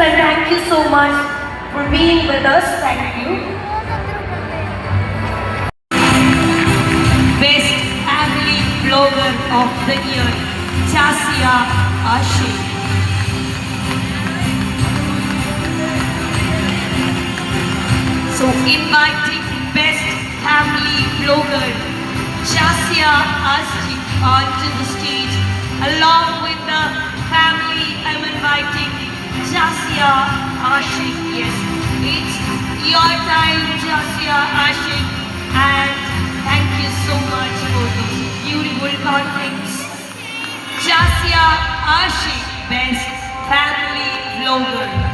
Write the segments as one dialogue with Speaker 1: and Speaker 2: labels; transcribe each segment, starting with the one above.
Speaker 1: and thank you so much for being with us. Thank you.
Speaker 2: Best Family Blogger of the Year, Chasia Ashik. So inviting Best Family Blogger, Chasia Ashik onto the stage. Along with the family, I'm inviting Chasia Ashik. Yes, it's your time, Chasia Ashik. And thank you so much for those beautiful comments. Chasia Ashik, Best Family Vlogger.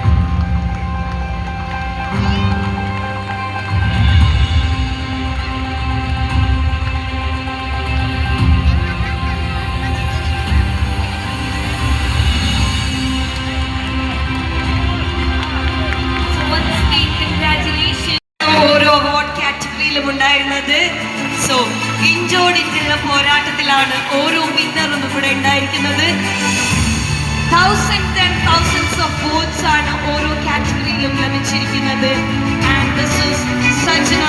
Speaker 2: ഉണ്ടായിരുന്നത്. So ഇഞ്ചോടിച്ചുള്ള പോരാട്ടത്തിലാണ് ഓരോ വിന്നറും ഇവിടെ ഉണ്ടായിരിക്കുന്നത്. Thousand and thousands of votes ആണ് ഓരോ കാറ്റഗറിയിലും ലഭിച്ചിരിക്കുന്നത്. And this is Sajana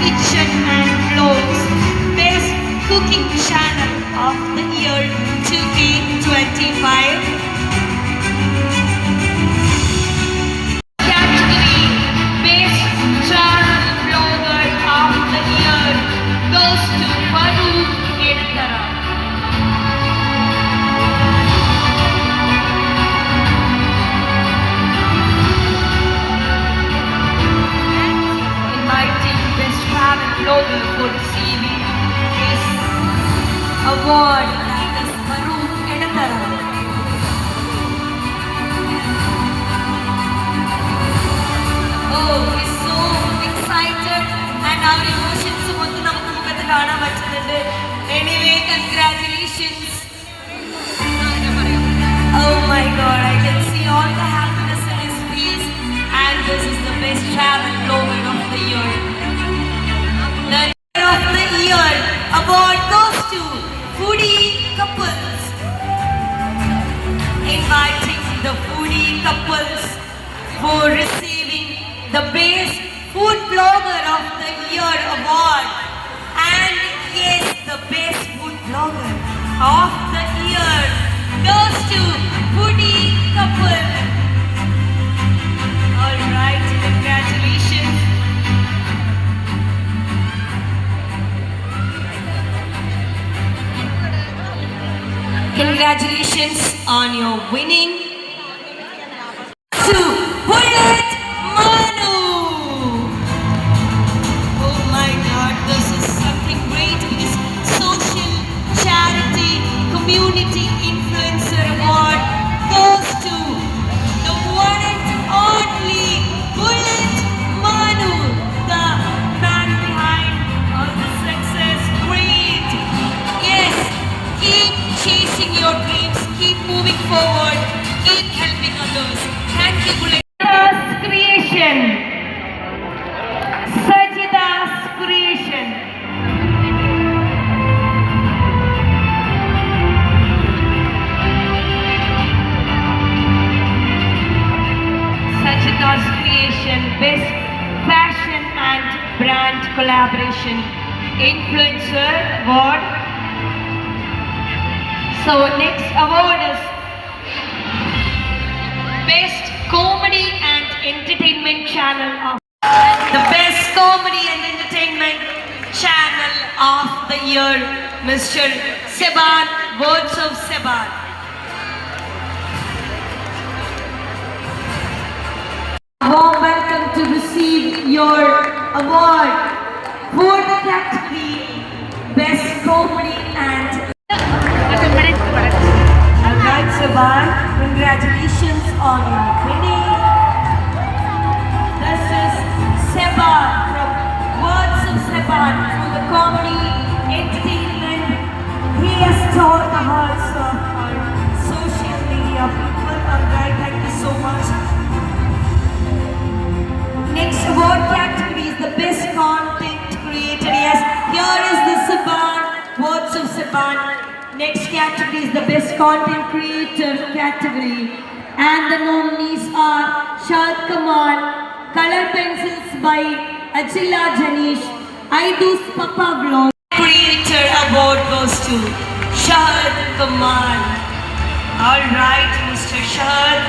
Speaker 2: kitchen and vlogs best cooking channel of the year 2K25 award that is Varu Edutara. Oh, he's so excited and our emotions മൊത്തം നമുക്ക് മുഖത്ത് കാണാൻ പറ്റുന്നുണ്ട് anyway congratulations Oh my god, I can see all the happiness in his face and this is the best travel blogger of the year. The year of the year award the best food blogger of the year award. And yes the best food blogger of the year. Goes to foodie couple all right congratulations. Congratulations on your winning. To forward, keep helping others. Thank you, Bullet. Creation. Sajida's creation. Sajida's creation, best fashion and brand collaboration, influencer award. So next award is best comedy and entertainment channel of the best comedy and entertainment channel of the year, Mr. Seban, words of Seban. Warm welcome to receive your award for the category Best Comedy and Alright, Seban, congratulations on your winning. This is Seban from Words of Seban for the comedy entertainment. He has taught the hearts of our social media people. Alright, thank you so much. Next award category is the best content creator. Yes, here is the Saban, words of Saban. Next category is the best content creator category. And the nominees are Shad Kamal, Color Pencils by Achilla Janish. Idus Papa Vlog. Creator Award goes to Shahad Kamal. Alright, Mr. Shahad.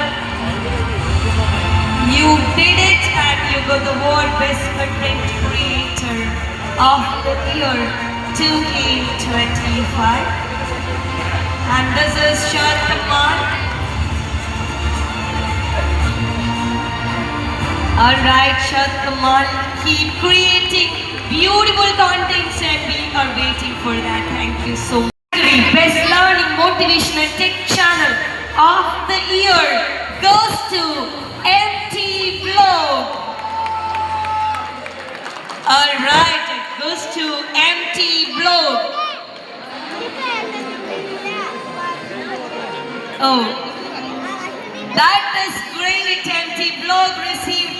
Speaker 2: You did it and you got the award Best Content Creator of the Year 2K25. And this is Shahad Kamal. Alright, Shahad Kamal, keep creating beautiful contents and we are waiting for that. Thank you so much. Best Learning Motivational Tech Channel of the Year goes to MT Vlog. Alright, it goes to MT Vlog. Oh, that is great. MT Vlog received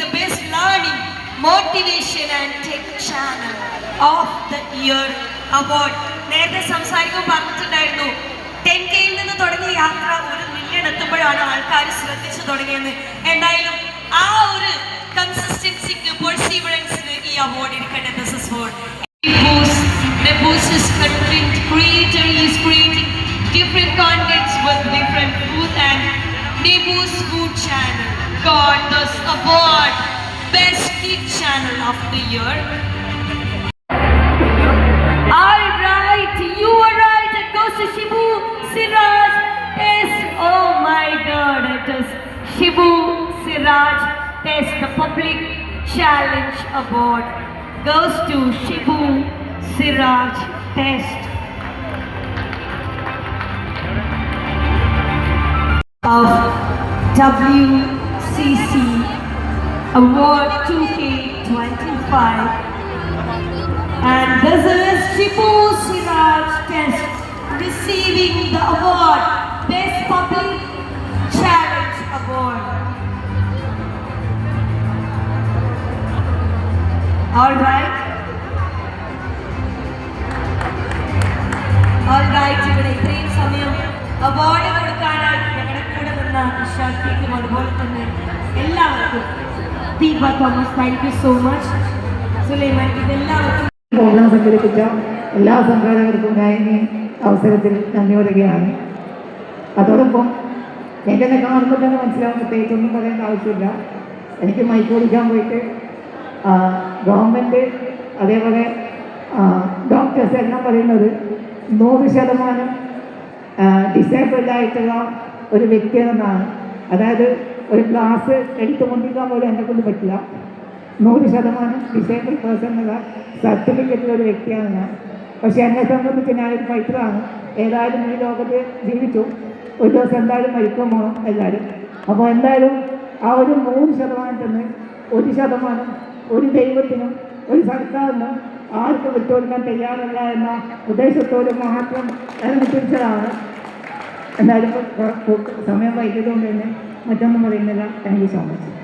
Speaker 2: the Best Learning Motivation and Tech Channel of the Year Award. നേരത്തെ സംസാരിക്കുമ്പോൾ പറഞ്ഞിട്ടുണ്ടായിരുന്നു ten കെയിൽ നിന്ന് തുടങ്ങിയ യാത്ര ഒരു million എത്തുമ്പോഴാണ് ആൾക്കാർ ശ്രദ്ധിച്ചു തുടങ്ങിയത് എന്തായാലും ആ ഒരു കൺസിസ്റ്റൻസിക്ക് പെർസീവറൻസിന് ഈ അവാർഡ് എടുക്കേണ്ടത് this is four Nebus's content creator is creating different contents with different food and Nebu's food channel got this award best kid channel of the year. All right, you were right. It goes to Shibu Siraj. Test. Oh my God, it is Shibu Siraj Test. The public challenge award goes to Shibu Siraj Test. Of WCC Award 2K25. And this is Shibu Siraj Test receiving the award Best Public Challenge Award. All right. All right, ഇവിടെ ഇത്രയും സമയം award കൊടുക്കാനായി ഞങ്ങളുടെ കൂടെ നിന്ന ഇഷാക്കിക്കും അതുപോലെ തന്നെ എല്ലാവർക്കും Deepa Thomas thank you so much Sulaiman ഇതെല്ലാവർക്കും
Speaker 3: പ്രോഗ്രാം സംഘടിപ്പിച്ച എല്ലാ സംഘാടകർക്കും ഗായകി അവസരത്തിൽ നന്ദി പറയുകയാണ്. അതോടൊപ്പം എന്നെ കാണുമ്പോൾ തന്നെ മനസ്സിലാവും പ്രത്യേകിച്ചൊന്നും പറയേണ്ട ആവശ്യമില്ല. എനിക്ക് മൈക്ക് ഓടിക്കാൻ പോയിട്ട് ഗവൺമെന്റ് അതേപോലെ ഡോക്ടേഴ്സ് എല്ലാം പറയുന്നത് നൂറ് ശതമാനം ഡിസേബിൾഡ് ആയിട്ടുള്ള ഒരു വ്യക്തിയാണെന്നാണ്. അതായത് ഒരു ക്ലാസ് എടുത്തു കൊണ്ടിരിക്കാൻ പോലും എന്നെ കൊണ്ട് പറ്റില്ല. നൂറ് ശതമാനം ഡിസേബിൾ പേഴ്സൺ എന്നുള്ള സർട്ടിഫിക്കറ്റുള്ള ഒരു വ്യക്തിയാണ് ഞാൻ. പക്ഷെ എന്നെ സംബന്ധിച്ച് ഞാനൊരു ഫൈറ്ററാണ് ഏതായാലും ഈ ലോകത്ത് ജീവിച്ചു. ഒരു ദിവസം എന്തായാലും മരിക്കാൻ പോകണം എല്ലാവരും. അപ്പോൾ എന്തായാലും ആ ഒരു നൂറ് ശതമാനത്തിൽ നിന്ന് ഒരു ശതമാനം ഒരു ദൈവത്തിനും ഒരു സർക്കാരിനും ആർക്കും വിട്ടുകൊടുക്കാൻ തയ്യാറല്ല എന്ന ഉദ്ദേശത്തോട് മാത്രം അനുസരിച്ചതാണ് ഇപ്പോൾ സമയം വൈകിയതുകൊണ്ട് തന്നെ മറ്റൊന്നും പറയുന്നില്ല. Thank you so much